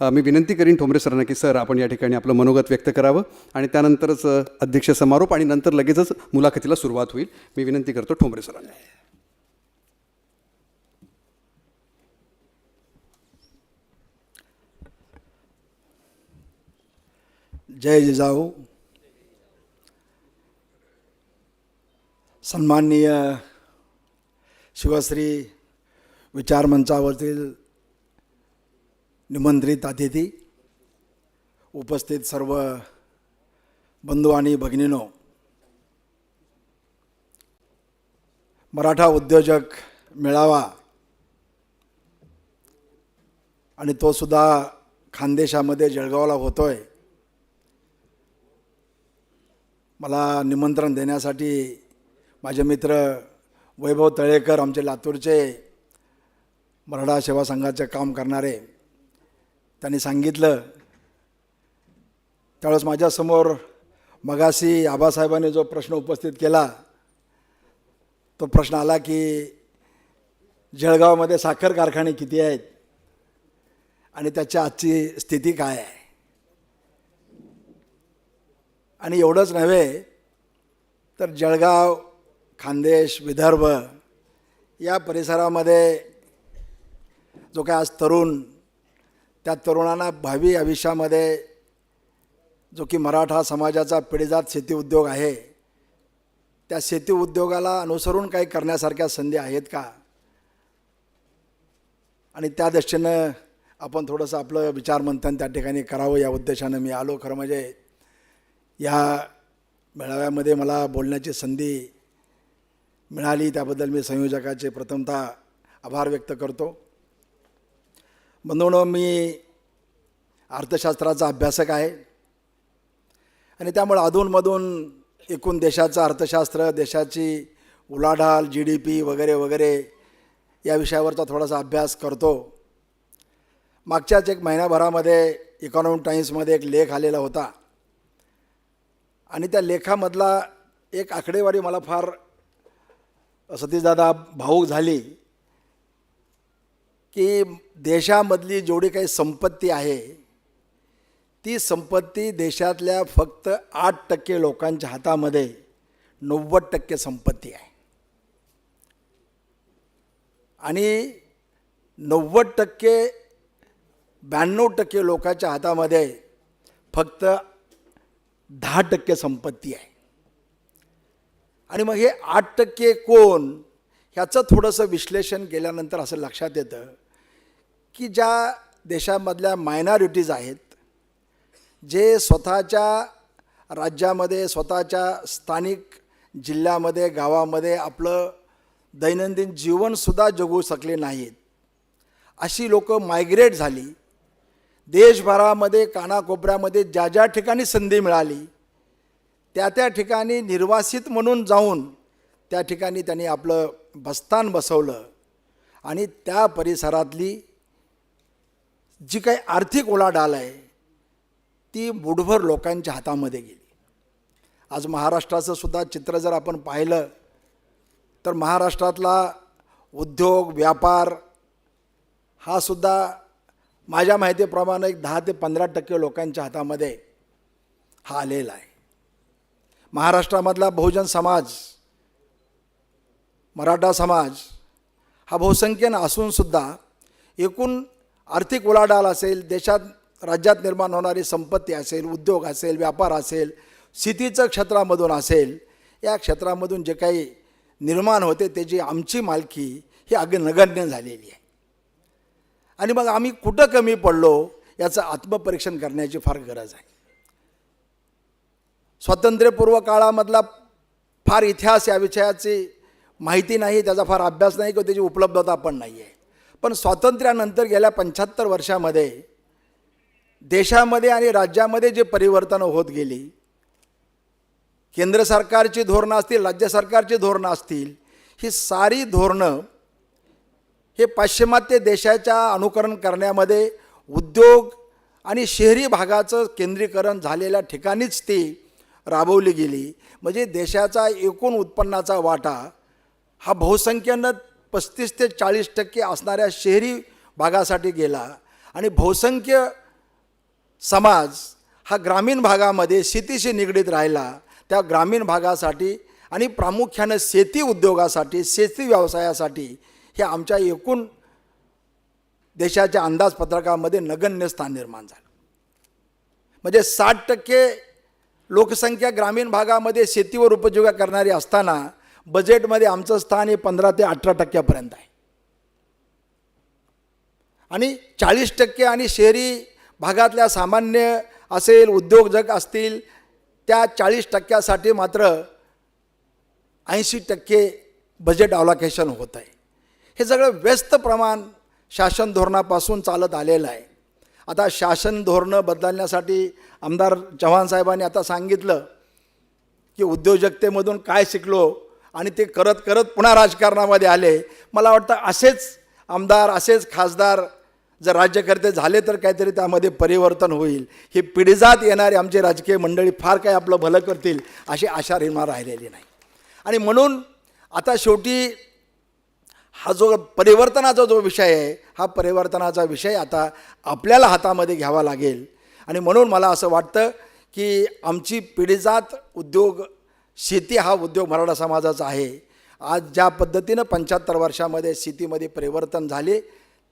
मी विनंती करीन ठोंबरे सरांना की सर आपण या ठिकाणी आपलं मनोगत व्यक्त करावं आणि त्यानंतरच अध्यक्ष समारोप आणि नंतर लगेचच मुलाखतीला सुरुवात होईल. मी विनंती करतो ठोंबरे सरांना. जय जिजाऊ. सन्माननीय शिवश्री विचारमंचावरील निमंत्रित अतिथी उपस्थित सर्व बंधू आणि भगिनीनो. मराठा उद्योजक मेळावा. आणि तो सुद्धा खानदेशामध्ये जळगावला होतोय. मला निमंत्रण देण्यासाठी माझे मित्र वैभव तळेकर आमचे लातूरचे मराठा सेवा संघाचे काम करणारे त्यांनी सांगितलं. त्यावेळेस माझ्यासमोर मगाशी आबासाहेबांनी जो प्रश्न उपस्थित केला तो प्रश्न आला की जळगावमध्ये साखर कारखाने किती आहेत आणि त्याच्या आजची स्थिती काय आहे? आणि एवढंच नव्हे तर जळगाव खानदेश विदर्भ या परिसरामध्ये जो काय आज तरुण त्या तरुणांना भावी आयुष्यामध्ये जो की मराठा समाजाचा पिढीजात शेती उद्योग आहे त्या शेती उद्योगाला अनुसरून काही करण्यासारख्या संधी आहेत का? आणि त्या दृष्टीनं आपण थोडंसं आपलं विचारमंथन त्या ठिकाणी करावं या उद्देशानं मी आलो. खरं म्हणजे या मेळाव्यामध्ये मला बोलण्याची संधी मिळाली. त्याबद्दल मी संयोजकाचे प्रथमतः आभार व्यक्त करतो. म्हणून मी अर्थशास्त्राचा अभ्यासक आहे. आणि त्यामुळे अधूनमधून एकूण देशाचं अर्थशास्त्र देशाची उलाढाल जी डी पी वगैरे वगैरे या विषयावरचा थोडासा अभ्यास करतो. मागच्याच एक महिन्याभरामध्ये इकॉनॉमिक टाईम्समध्ये एक लेख आलेला होता. आणि त्या लेखामधला एक आकडेवारी मला फार सतीशदादा भाऊक झाली. की देशामधली जेवढी काही संपत्ती आहे ती संपत्ती देशातल्या फक्त आठ टक्के लोकांच्या हातामध्ये नव्वद टक्के संपत्ती आहे. आणि नव्वद टक्के ब्याण्णव टक्के लोकांच्या हातामध्ये फक्त दहा टक्के संपत्ती आहे. आणि मग हे आठ टक्के कोण ह्याचं थोडंसं विश्लेषण केल्यानंतर असं लक्षात येतं की ज्या देशामधल्या मायनॉरिटीज आहेत जे स्वतःच्या राज्यामध्ये स्वतःच्या स्थानिक जिल्ह्यामध्ये गावामध्ये आपलं दैनंदिन जीवनसुद्धा जगू शकले नाहीत. अशी लोकं मायग्रेट झाली. देशभरामध्ये कानाकोपऱ्यामध्ये ज्या ज्या ठिकाणी संधी मिळाली त्या त्या ठिकाणी निर्वासित म्हणून जाऊन त्या ठिकाणी त्यांनी आपलं बस्तान बसवलं. आणि त्या परिसरातली जी काही आर्थिक उलाढाल आहे ती मुठभर लोकांच्या हातामध्ये गेली. आज महाराष्ट्राचं सुद्धा चित्र जर आपण पाहिलं तर महाराष्ट्रातला उद्योग व्यापार हा सुद्धा माझ्या माहितीप्रमाणे एक दहा ते पंधरा टक्के लोकांच्या हातामध्ये हा आलेला आहे. महाराष्ट्रामधला बहुजन समाज मराठा समाज हा बहुसंख्येनं असूनसुद्धा एकूण आर्थिक उलाढाल असेल देशात राज्यात निर्माण होणारी संपत्ती असेल उद्योग असेल व्यापार असेल शेतीचं क्षेत्रामधून असेल या क्षेत्रामधून जे काही निर्माण होते त्याची आमची मालकी ही अगदी नगण्य झालेली आहे. आणि मग आम्ही कुठं कमी पडलो याचं आत्मपरीक्षण करण्याची फार गरज आहे. स्वातंत्र्यपूर्व काळामधला फार इतिहास या विषयाची माहिती नाही त्याचा फार अभ्यास नाही किंवा त्याची उपलब्धता पण नाही आहे पण स्वातंत्र्यानंतर गेल्या पंच्याहत्तर वर्षामध्ये देशामध्ये आणि राज्यामध्ये जे परिवर्तनं होत गेली केंद्र सरकारची धोरणं असतील राज्य सरकारची धोरणं असतील ही सारी धोरणं हे पाश्चिमात्य देशाच्या अनुकरण करण्यामध्ये उद्योग आणि शहरी भागाचं केंद्रीकरण झालेल्या ठिकाणीच ती राबवली गेली. म्हणजे देशाचा एकूण उत्पन्नाचा वाटा हा बहुसंख्येनं पस्तीस ते चाळीस टक्के असणाऱ्या शहरी भागासाठी गेला. आणि बहुसंख्य समाज हा ग्रामीण भागामध्ये शेतीशी निगडीत राहिला. त्या ग्रामीण भागासाठी आणि प्रामुख्यानं शेती उद्योगासाठी शेती व्यवसायासाठी हे आमच्या एकूण देशाच्या अंदाजपत्रकामध्ये नगण्य स्थान निर्माण झालं. म्हणजे साठ टक्के लोकसंख्या ग्रामीण भागामध्ये शेतीवर उपयोग करणारी असताना बजेटमध्ये आमचं स्थान हे पंधरा ते अठरा टक्क्यापर्यंत आहे. आणि चाळीस टक्के आणि शहरी भागातल्या सामान्य असेल उद्योजक असतील त्या चाळीस टक्क्यासाठी मात्र ऐंशी टक्के बजेट अलोकेशन होत आहे. हे सगळं व्यस्त प्रमाण शासन धोरणापासून चालत आलेलं आहे. आता शासन धोरणं बदलण्यासाठी आमदार चव्हाण साहेबांनी आता सांगितलं की उद्योजकतेमधून काय शिकलो आणि ते करत करत पुन्हा राजकारणामध्ये आले. मला वाटतं असेच आमदार असेच खासदार जर राज्यकर्ते झाले तर काहीतरी त्यामध्ये परिवर्तन होईल. ही पिढीजात येणारी आमची राजकीय मंडळी फार काही आपलं भलं करतील अशी आशा निर्माण राहिलेली नाही. आणि म्हणून आता शेवटी हा जो परिवर्तनाचा जो विषय आहे हा परिवर्तनाचा विषय आता आपल्याला हातामध्ये घ्यावा लागेल. आणि म्हणून मला असं वाटतं की आमची पिढीजात उद्योग शेती हा उद्योग मराठा समाजाचा आहे. आज ज्या पद्धतीनं पंच्याहत्तर वर्षामध्ये शेतीमध्ये परिवर्तन झाले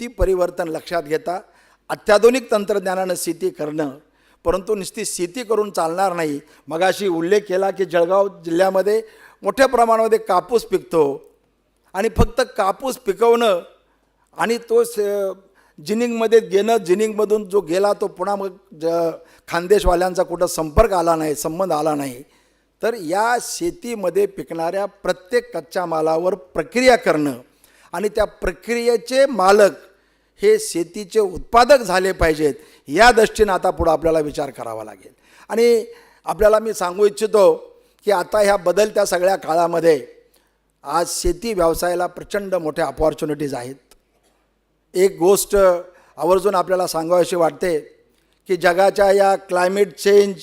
ती परिवर्तन लक्षात घेता अत्याधुनिक तंत्रज्ञानानं शेती करणं परंतु नुसती शेती करून चालणार नाही. मगाशी उल्लेख केला की जळगाव जिल्ह्यामध्ये मोठ्या प्रमाणामध्ये कापूस पिकतो आणि फक्त कापूस पिकवणं आणि तो स- जिनिंगमध्ये घेणं जिनिंगमधून जो गेला तो पुन्हा मग ज खानदेशवाल्यांचा कुठं संपर्क आला नाही संबंध आला नाही. तर या शेतीमध्ये पिकणाऱ्या प्रत्येक कच्च्या मालावर प्रक्रिया करणं आणि त्या प्रक्रियेचे मालक हे शेतीचे उत्पादक झाले पाहिजेत या दृष्टीनं आता पुढं आपल्याला विचार करावा लागेल. आणि आपल्याला मी सांगू इच्छितो की आता ह्या बदलत्या सगळ्या काळामध्ये आज शेती व्यवसायाला प्रचंड मोठ्या अपॉर्च्युनिटीज आहेत. एक गोष्ट आवर्जून आपल्याला सांगावीशी वाटते की जगाच्या या क्लायमेट चेंज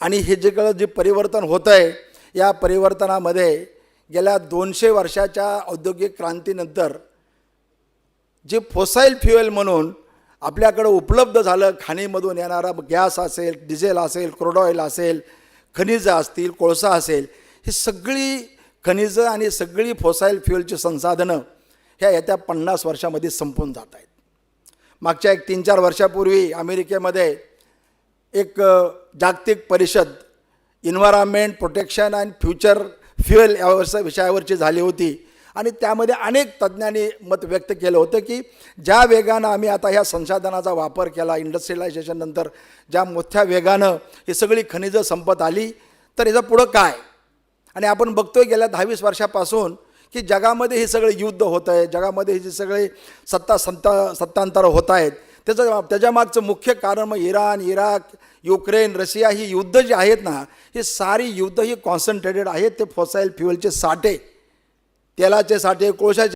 आणि हे जे कळं जे परिवर्तन होतं आहे या परिवर्तनामध्ये गेल्या दोनशे वर्षाच्या औद्योगिक क्रांतीनंतर जे फोसाईल फ्युएल म्हणून आपल्याकडं उपलब्ध झालं खाणीमधून येणारा गॅस असेल डिझेल असेल क्रूड ऑइल असेल खनिजं असतील कोळसा असेल ही सगळी खनिजं आणि सगळी फोसाईल फ्युएलची संसाधनं ह्या येत्या पन्नास वर्षामध्ये संपून जात आहेत. मागच्या एक तीन चार वर्षापूर्वी अमेरिकेमध्ये एक जागतिक परिषद environment protection and future fuel या विषयावरची झाली होती. आणि त्यामध्ये अनेक तज्ज्ञांनी मत व्यक्त केलं होतं की ज्या वेगानं आम्ही आता ह्या संसाधनाचा वापर केला इंडस्ट्रियलायझेशन नंतर ज्या मोठ्या वेगानं ही सगळी खनिजं संपत आली तर याचं पुढं काय? आणि आपण बघतोय गेल्या दहावीस वर्षापासून की जगामध्ये हे सगळे युद्ध होत आहे जगामध्ये हे जे सगळे सत्ता संता सत्तांतर होत आहेत त्याचं त्याच्यामागचं मुख्य कारण मग इराण इराक युक्रेन रशिया ही युद्ध जी आहेत ना हे सारी युद्ध ही कॉन्सन्ट्रेटेड आहेत ते फॉसाईल फ्युएलचे साठे. तेलाचे साठे कोळशाचे